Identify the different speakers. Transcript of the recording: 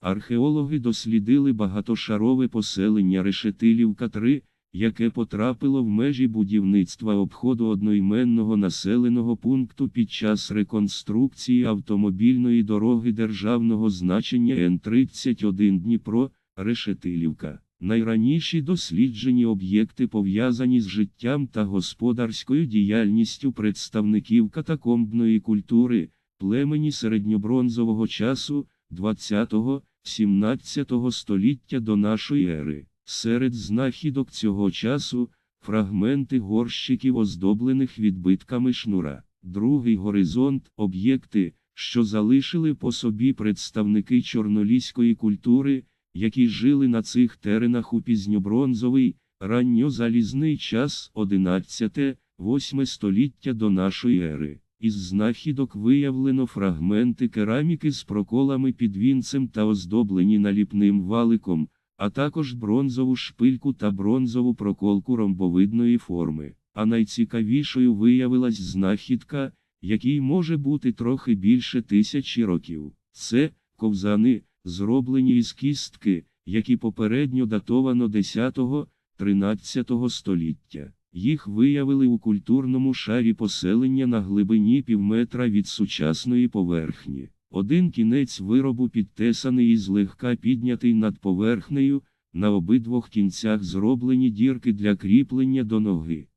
Speaker 1: Археологи дослідили багатошарове поселення Решетилівка 3, яке потрапило в межі будівництва обходу одноіменного населеного пункту під час реконструкції автомобільної дороги державного значення Н-31 Дніпро, Решетилівка. Найраніші досліджені об'єкти пов'язані з життям та господарською діяльністю представників катакомбної культури, племені середньобронзового часу 20-17 століття до нашої ери. Серед знахідок цього часу фрагменти горщиків, оздоблених відбитками шнура. Другий горизонт об'єкти, що залишили по собі представники чорноліської культури, які жили на цих теренах у пізньобронзовий, ранньозалізний час 11-8 століття до нашої ери. Із знахідок виявлено фрагменти кераміки з проколами під вінцем та оздоблені наліпним валиком, а також бронзову шпильку та бронзову проколку ромбовидної форми. А найцікавішою виявилась знахідка, якій може бути трохи більше тисячі років. Це ковзани, зроблені із кістки, які попередньо датовано 10-13 століття. Їх виявили у культурному шарі поселення на глибині півметра від сучасної поверхні. Один кінець виробу підтесаний і злегка піднятий над поверхнею, на обидвох кінцях зроблені дірки для кріплення до ноги.